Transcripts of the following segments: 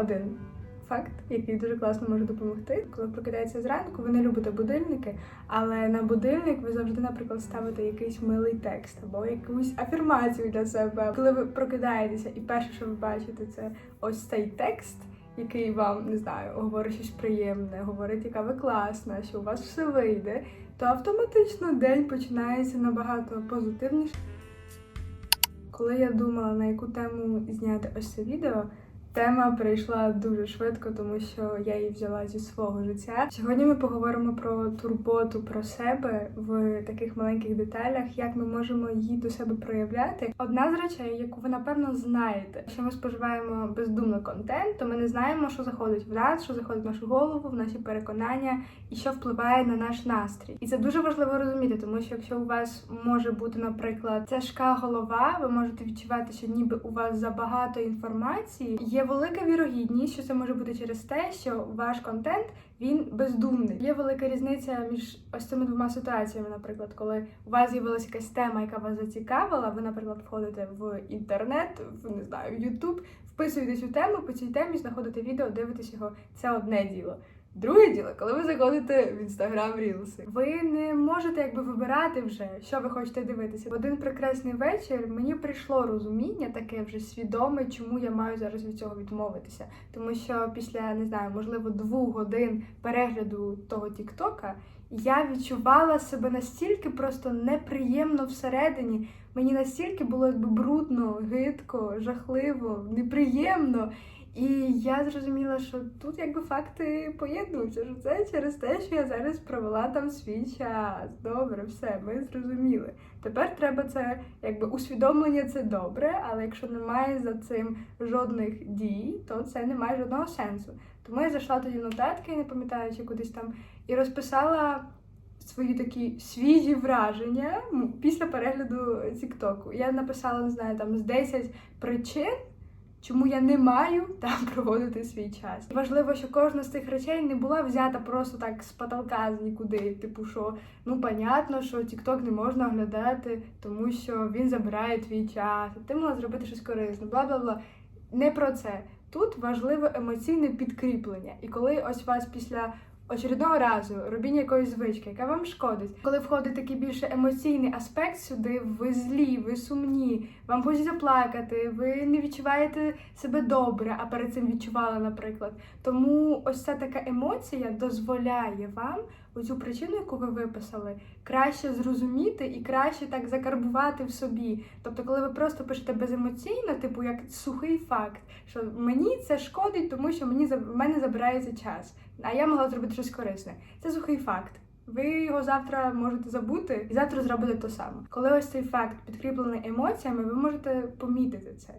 один факт, який дуже класно може допомогти. Коли прокидається зранку, ви не любите будильники, але на будильник ви завжди, наприклад, ставите якийсь милий текст або якусь афірмацію для себе. Коли ви прокидаєтеся, і перше, що ви бачите, це ось цей текст. Який вам не знаю, говорить щось приємне, говорить, яка ви класна, що у вас все вийде, то автоматично день починається набагато позитивніше. Коли я думала, на яку тему зняти ось це відео, тема прийшла дуже швидко, тому що я її взяла зі свого життя. Сьогодні ми поговоримо про турботу про себе в таких маленьких деталях, як ми можемо її до себе проявляти. Одна з речей, яку ви напевно знаєте, що ми споживаємо бездумно контент, то ми не знаємо, що заходить в нас, що заходить в нашу голову, в наші переконання і що впливає на наш настрій. І це дуже важливо розуміти, тому що якщо у вас може бути, наприклад, тяжка голова, ви можете відчувати, що ніби у вас забагато інформації. Є велика вірогідність, що це може бути через те, що ваш контент він бездумний. Є велика різниця між ось цими двома ситуаціями, наприклад, коли у вас з'явилася якась тема, яка вас зацікавила, ви, наприклад, входите в інтернет, в не знаю, в Ютуб, вписуєте цю тему, по цій темі знаходите відео, дивитесь його. Це одне діло. Друге діло, коли ви заходите в інстаграм Рілси, ви не можете якби вибирати вже, що ви хочете дивитися. В один прекрасний вечір мені прийшло розуміння таке вже свідоме, чому я маю зараз від цього відмовитися. Тому що після не знаю, можливо, двох годин перегляду того Тіктока я відчувала себе настільки просто неприємно всередині. Мені настільки було якби брудно, гидко, жахливо, неприємно. І я зрозуміла, що тут якби факти поєднуються, що це через те, що я зараз провела там свій час. Добре, все, ми зрозуміли. Тепер треба це, якби усвідомлення це добре, але якщо немає за цим жодних дій, то це не має жодного сенсу. Тому я зайшла тоді нотатки, не пам'ятаю, чи кудись там, і розписала свої такі свіжі враження після перегляду Тіктоку. Я написала, не знаю, там з 10 причин. Чому я не маю там проводити свій час? Важливо, що кожна з цих речей не була взята просто так з потолка з нікуди. Типу, що ну понятно, що TikTok не можна оглядати, тому що він забирає твій час. Ти могла зробити щось корисне, бла бла бла. Не про це. Тут важливе емоційне підкріплення. І коли ось вас після очередного разу робіння якоїсь звички, яка вам шкодить, коли входить такий більше емоційний аспект сюди, ви злі, ви сумні, вам хочеться плакати, ви не відчуваєте себе добре, а перед цим відчували, наприклад. Тому ось ця така емоція дозволяє вам оцю причину, яку ви виписали, краще зрозуміти і краще так закарбувати в собі. Тобто, коли ви просто пишете беземоційно, типу як сухий факт, що мені це шкодить, тому що мені в мене забирається час, а я могла зробити щось корисне. Це сухий факт. Ви його завтра можете забути і завтра зробите то саме. Коли ось цей факт підкріплений емоціями, ви можете помітити це.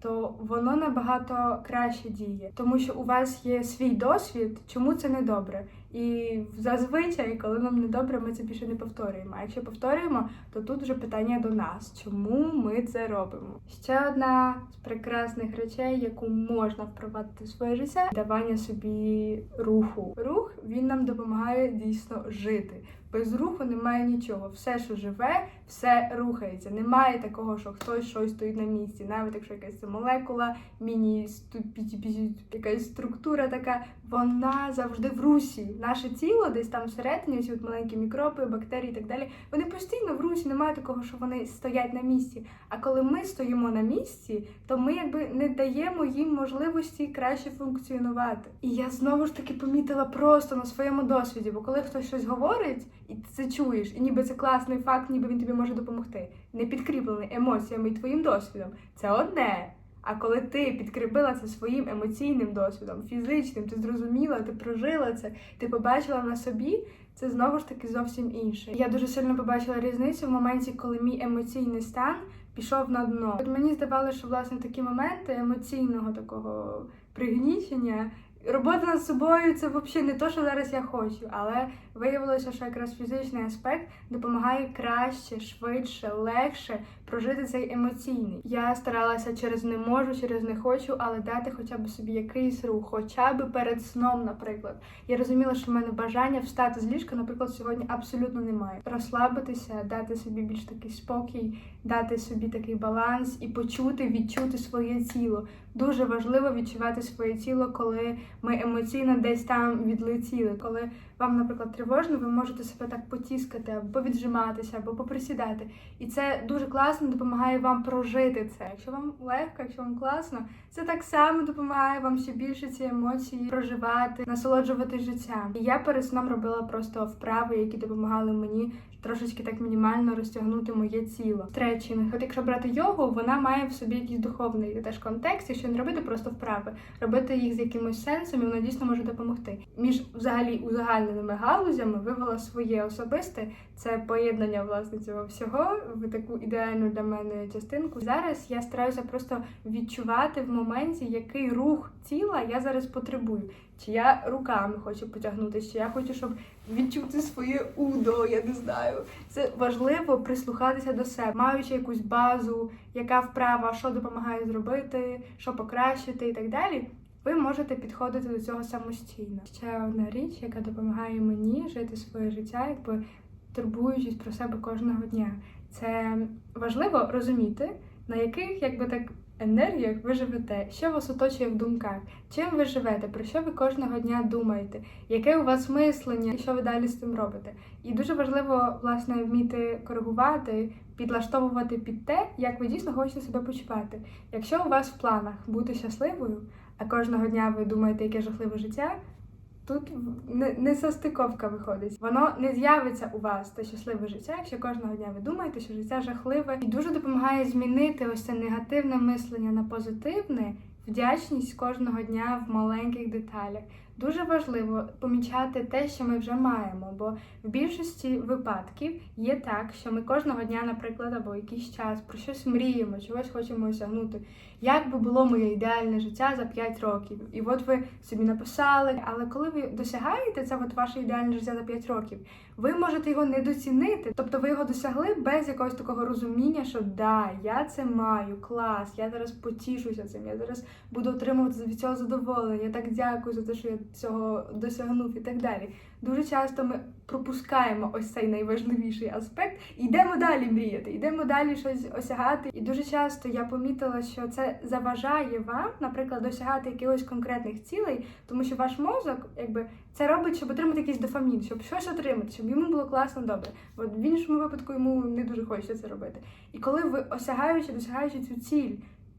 То воно набагато краще діє, тому що у вас є свій досвід, чому це не добре. І зазвичай, коли нам не добре, ми це більше не повторюємо. А якщо повторюємо, то тут вже питання до нас, чому ми це робимо. Ще одна з прекрасних речей, яку можна впровадити в своє життя, давання собі руху. Рух він нам допомагає дійсно жити. Без руху немає нічого. Все, що живе, все рухається. Немає такого, що хтось щось стоїть на місці. Навіть якщо якась молекула, міні якась структура така, вона завжди в русі. Наше тіло десь там всередині, ці от маленькі мікроби, бактерії і так далі. Вони постійно в русі, немає такого, що вони стоять на місці. А коли ми стоїмо на місці, то ми якби не даємо їм можливості краще функціонувати. І я знову ж таки помітила просто на своєму досвіді, бо коли хтось щось говорить, і ти це чуєш, і ніби це класний факт, ніби він тобі може допомогти, не підкріплений емоціями і твоїм досвідом, це одне. А коли ти підкріпила це своїм емоційним досвідом, фізичним, ти зрозуміла, ти прожила це, ти побачила на собі, це знову ж таки зовсім інше. Я дуже сильно побачила різницю в моменті, коли мій емоційний стан пішов на дно. От мені здавалося, що власне такі моменти емоційного такого пригнічення робота над собою це взагалі не то, що зараз я хочу, але виявилося, що якраз фізичний аспект допомагає краще, швидше, легше прожити цей емоційний. Я старалася через не можу, через не хочу, але дати хоча б собі якийсь рух, хоча б перед сном, наприклад. Я розуміла, що в мене бажання встати з ліжка, наприклад, сьогодні абсолютно немає. Розслабитися, дати собі більш такий спокій, дати собі такий баланс і почути, відчути своє тіло. Дуже важливо відчувати своє тіло, коли ми емоційно десь там відлетіли. Коли вам, наприклад, тривожно, ви можете себе так потіскати, або віджиматися, або поприсідати. І це дуже класно допомагає вам прожити це. Якщо вам легко, якщо вам класно, це так само допомагає вам ще більше ці емоції проживати, насолоджувати життям. І я перед сном робила просто вправи, які допомагали мені трошечки так мінімально розтягнути моє тіло. Стретчинг. От якщо брати йогу, вона має в собі якийсь духовний теж контекст, якщо не робити просто вправи, робити їх з якимось сенсом, і вона дійсно може допомогти. Між взагалі узагальненими галузями вивела своє особисте це поєднання власне цього всього в таку ідеальну для мене частинку. Зараз я стараюся просто відчувати в моменті, який рух тіла я зараз потребую. Чи я руками хочу потягнутися, чи я хочу, щоб відчути своє удо, я не знаю. Це важливо прислухатися до себе, маючи якусь базу, яка вправа, що допомагає зробити, що покращити і так далі. Ви можете підходити до цього самостійно. Ще одна річ, яка допомагає мені жити своє життя, якби турбуючись про себе кожного дня. Це важливо розуміти, на яких якби так енергіях ви живете, що вас оточує в думках, чим ви живете, про що ви кожного дня думаєте, яке у вас мислення, і що ви далі з цим робите. І дуже важливо власне вміти коригувати, підлаштовувати під те, як ви дійсно хочете себе почувати. Якщо у вас в планах бути щасливою, а кожного дня ви думаєте, яке жахливе життя. Тут не, не состиковка виходить. Воно не з'явиться у вас те щасливе життя, якщо кожного дня ви думаєте, що життя жахливе, і дуже допомагає змінити ось це негативне мислення на позитивне, вдячність кожного дня в маленьких деталях. Дуже важливо помічати те, що ми вже маємо, бо в більшості випадків є так, що ми кожного дня, наприклад, або якийсь час про щось мріємо, чогось хочемо осягнути. Як би було моє ідеальне життя за 5 років? І от ви собі написали, але коли ви досягаєте це, от ваше ідеальне життя за 5 років, ви можете його недоцінити. Тобто ви його досягли без якогось такого розуміння, що да, я це маю, клас, я зараз потішуся цим, я зараз буду отримувати від цього задоволення. Я так дякую за те, що я цього досягнув і так далі. Дуже часто ми пропускаємо ось цей найважливіший аспект і йдемо далі мріяти, йдемо далі щось осягати. І дуже часто я помітила, що це заважає вам, наприклад, досягати якихось конкретних цілей, тому що ваш мозок, якби це робить, щоб отримати якийсь дофамін, щоб щось отримати, щоб йому було класно добре. От в іншому випадку йому не дуже хочеться це робити. І коли ви осягаючи, досягаючи цю ціль.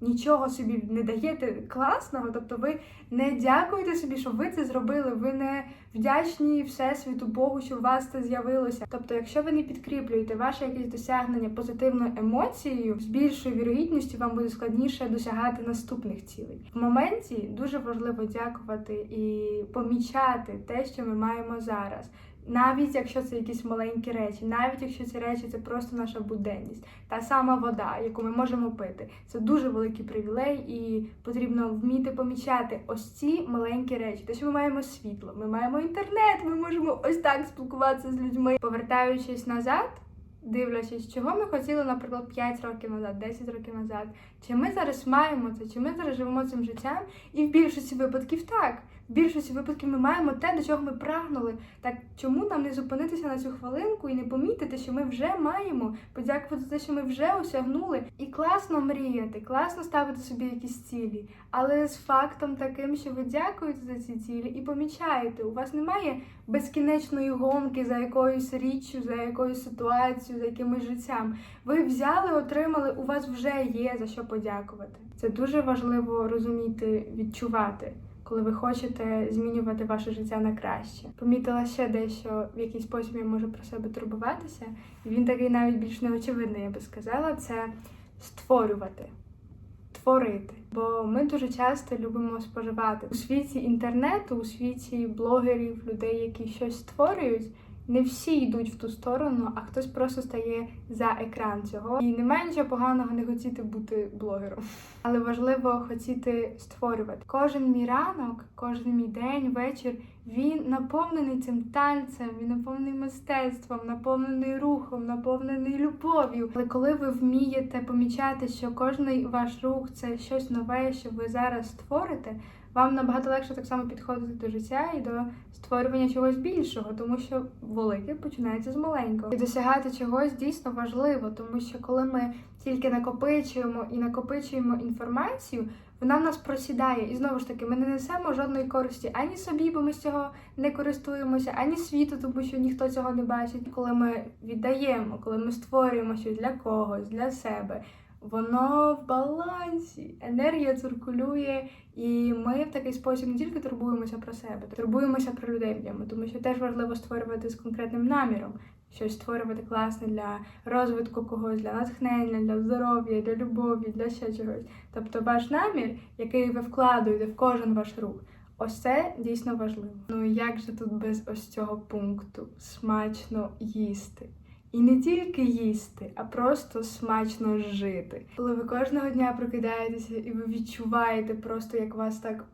Нічого собі не даєте класного, тобто ви не дякуєте собі, що ви це зробили. Ви не вдячні всесвіту Богу, що у вас це з'явилося. Тобто, якщо ви не підкріплюєте ваше якесь досягнення позитивною емоцією, з більшою вірогідністю вам буде складніше досягати наступних цілей. В моменті дуже важливо дякувати і помічати те, що ми маємо зараз. Навіть якщо це якісь маленькі речі, навіть якщо ці речі це просто наша буденність, та сама вода, яку ми можемо пити, це дуже великий привілей, і потрібно вміти помічати ось ці маленькі речі. Те, що ми маємо світло, ми маємо інтернет, ми можемо ось так спілкуватися з людьми, повертаючись назад. Дивлячись, чого ми хотіли, наприклад, 5 років назад, 10 років назад, чи ми зараз маємо це, чи ми зараз живемо цим життям, і в більшості випадків так. В більшості випадків ми маємо те, до чого ми прагнули. Так чому нам не зупинитися на цю хвилинку і не помітити, що ми вже маємо, подякувати за те, що ми вже осягнули. І класно мріяти, класно ставити собі якісь цілі, але з фактом таким, що ви дякуєте за ці цілі і помічаєте, у вас немає безкінечної гонки за якоюсь річчю, за якоюсь ситуацією, за якимось життям. Ви взяли, отримали, у вас вже є за що подякувати. Це дуже важливо розуміти, відчувати коли ви хочете змінювати ваше життя на краще. Помітила ще дещо, в який спосіб я можу про себе турбуватися, і він такий навіть більш неочевидний, я би сказала, це створювати. Творити, бо ми дуже часто любимо споживати у світі інтернету, у світі блогерів, людей, які щось створюють. Не всі йдуть в ту сторону, а хтось просто стає за екран цього. І немає нічого поганого не хотіти бути блогером. Але важливо хотіти створювати. Кожен мій ранок, кожен мій день, вечір він наповнений цим танцем, він наповнений мистецтвом, наповнений рухом, наповнений любов'ю. Але коли ви вмієте помічати, що кожний ваш рух це щось нове, що ви зараз створите. Вам набагато легше так само підходити до життя і до створювання чогось більшого, тому що велике починається з маленького. І досягати чогось дійсно важливо, тому що коли ми тільки накопичуємо і накопичуємо інформацію, вона в нас просідає. І знову ж таки, ми не несемо жодної користі ані собі, бо ми з цього не користуємося, ані світу, тому що ніхто цього не бачить. Коли ми віддаємо, коли ми створюємо щось для когось, для себе. Воно в балансі, енергія циркулює, і ми в такий спосіб не тільки турбуємося про себе, турбуємося про людей в ньому, тому що теж важливо створювати з конкретним наміром, щось створювати класне для розвитку когось, для натхнення, для здоров'я, для любові, для ще чогось. Тобто ваш намір, який ви вкладуєте в кожен ваш рух, ось це дійсно важливо. Ну як же тут без ось цього пункту смачно їсти? І не тільки їсти, а просто смачно жити. Коли ви кожного дня прокидаєтеся і ви відчуваєте просто, як вас так.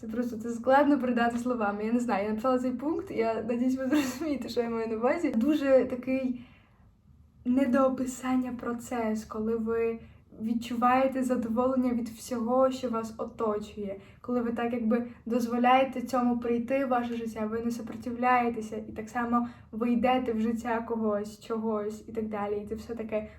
Це просто це складно передати словами. Я не знаю, я написала цей пункт, я надіюсь, ви зрозумієте, що я маю на увазі. Дуже такий недоописання процес, коли ви відчуваєте задоволення від всього, що вас оточує, коли ви так якби дозволяєте цьому прийти в ваше життя, ви не сопротивляєтеся, і так само ви йдете в життя когось, чогось і так далі. І це все таке.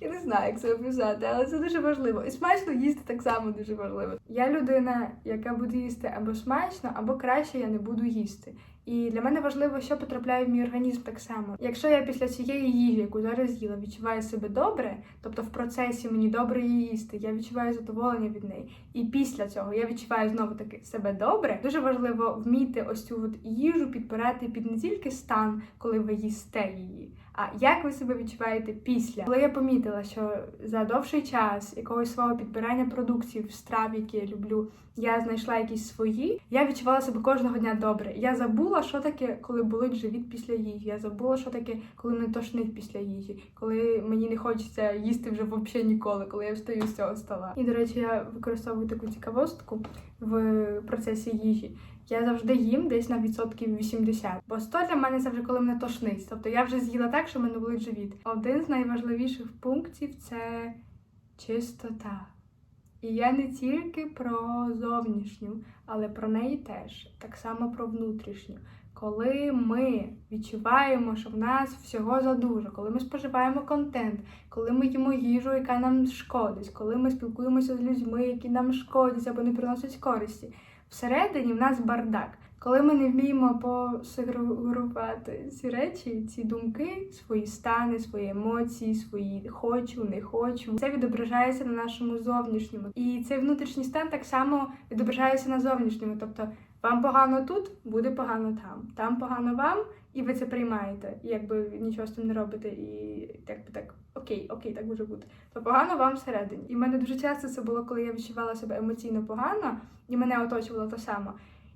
Я не знаю, як це описати, але це дуже важливо. І смачно їсти так само дуже важливо. Я людина, яка буде їсти або смачно, або краще я не буду їсти. І для мене важливо, що потрапляє в мій організм так само. Якщо я після цієї їжі, яку зараз їла, відчуваю себе добре, тобто в процесі мені добре її їсти, я відчуваю задоволення від неї. І після цього я відчуваю знову таки себе добре. Дуже важливо вміти ось цю от їжу підбирати під не тільки стан, коли ви їсте її. А як ви себе відчуваєте після? Коли я помітила, що за довший час якогось свого підбирання продуктів, страв, які я люблю, я знайшла якісь свої, я відчувала себе кожного дня добре. Я забула, що таке, коли болить живіт після їжі. Я забула, що таке, коли мене тошнить після їжі, коли мені не хочеться їсти вже взагалі ніколи, коли я встаю з цього стола. І до речі, я використовую таку цікавостку в процесі їжі. Я завжди їм десь на відсотків 80. Бо 100 для мене це вже коли мене тошнить. Тобто я вже з'їла так, що мене болить живіт. Один з найважливіших пунктів це чистота. І я не тільки про зовнішню, але про неї теж, так само про внутрішню. Коли ми відчуваємо, що в нас всього задуже, коли ми споживаємо контент, коли ми їмо їжу, яка нам шкодить, коли ми спілкуємося з людьми, які нам шкодять або не приносять користі, всередині в нас бардак. Коли ми не вміємо посегрегувати ці речі, ці думки, свої стани, свої емоції, свої хочу, не хочу, це відображається на нашому зовнішньому. І цей внутрішній стан так само відображається на зовнішньому. Тобто вам погано тут, буде погано там. Там погано вам, і ви це приймаєте. І якби нічого з цим не робите, і якби так окей, окей, так може бути. То погано вам всередині. І в мене дуже часто це було, коли я відчувала себе емоційно погано, і мене оточувало те саме.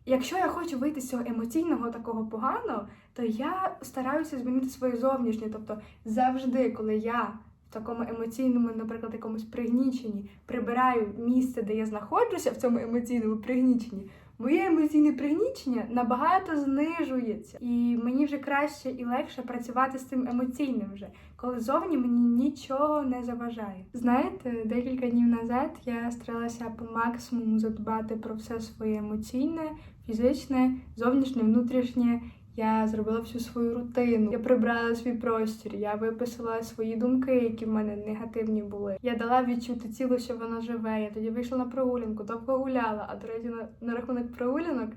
Якщо я хочу вийти з цього емоційного такого поганого, то я стараюся змінити своє зовнішнє. Тобто завжди, коли я в такому емоційному, наприклад, якомусь пригніченні прибираю місце, де я знаходжуся в цьому емоційному пригніченні, моє емоційне пригнічення набагато знижується, і мені вже краще і легше працювати з цим емоційним вже, коли зовні мені нічого не заважає. Знаєте, декілька днів назад я старалася по максимуму задбати про все своє емоційне, фізичне, зовнішнє, внутрішнє. Я зробила всю свою рутину, я прибрала свій простір, я виписала свої думки, які в мене негативні були. Я дала відчути тілу, що воно живе. Я тоді вийшла на прогулянку, довго гуляла. А до речі, на, на рахунок прогулянок,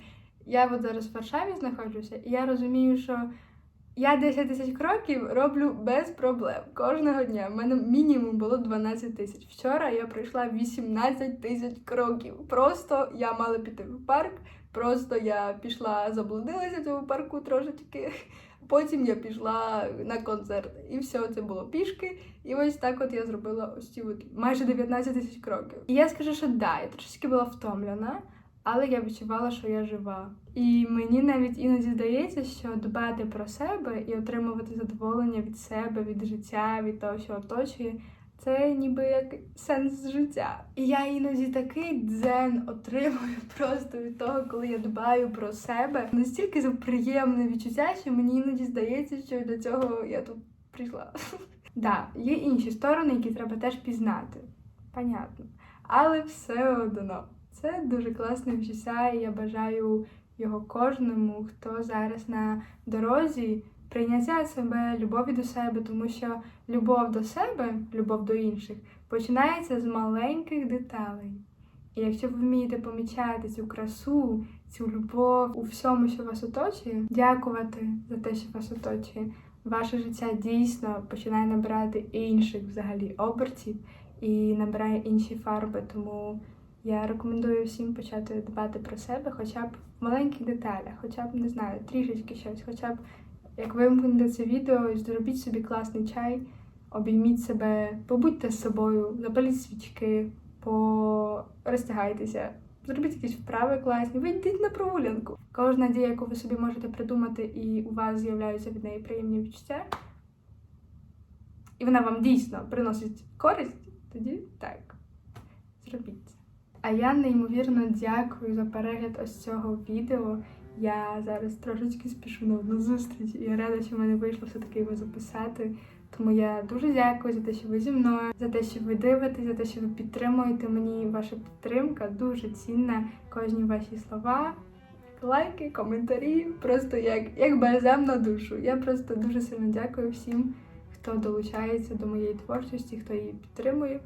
я от зараз в Варшаві знаходжуся, і я розумію, що я 10 тисяч кроків роблю без проблем кожного дня. У мене мінімум було 12 тисяч. Вчора я пройшла 18 тисяч кроків. Просто я мала піти в парк. Просто я пішла, заблудилася в цьому парку трошечки. Потім я пішла на концерт. І все це було пішки. І ось так от я зробила ось ці от майже 19 тисяч кроків. І я скажу, що да, я трошечки була втомлена, але я відчувала, що я жива. І мені навіть іноді здається, що дбати про себе і отримувати задоволення від себе, від життя, від того, що оточує. Це ніби як сенс життя. І я іноді такий дзен отримую просто від того, коли я дбаю про себе. Настільки приємне відчуття, що мені іноді здається, що для цього я тут прийшла. Да, є інші сторони, які треба теж пізнати. Понятно. Але все одно. Це дуже класне відчуття, і я бажаю його кожному, хто зараз на дорозі прийняття себе, любові до себе, тому що любов до себе, любов до інших починається з маленьких деталей. І якщо ви вмієте помічати цю красу, цю любов у всьому, що вас оточує, дякувати за те, що вас оточує, ваше життя дійсно починає набирати інших взагалі обертів і набирає інші фарби. Тому я рекомендую всім почати дбати про себе, хоча б в маленьких деталях, хоча б не знаю, трішечки щось, хоча б як ви вимкнете це відео, зробіть собі класний чай, обійміть себе, побудьте з собою, запаліть свічки, порозтягайтеся, зробіть якісь вправи класні, вийдіть на прогулянку. Кожна дія, яку ви собі можете придумати, і у вас з'являються від неї приємні відчуття, і вона вам дійсно приносить користь, тоді так, зробіть це. А я неймовірно дякую за перегляд ось цього відео. Я зараз трошечки спішу на одну зустріч, і я рада, що в мене вийшло все-таки його записати. Тому я дуже дякую за те, що ви зі мною, за те, що ви дивитесь, за те, що ви підтримуєте мені. Ваша підтримка дуже цінна. Кожні ваші слова, лайки, коментарі, просто як, як бальзам на душу. Я просто дуже сильно дякую всім, хто долучається до моєї творчості, хто її підтримує.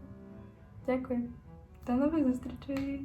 Дякую. До нових зустрічей!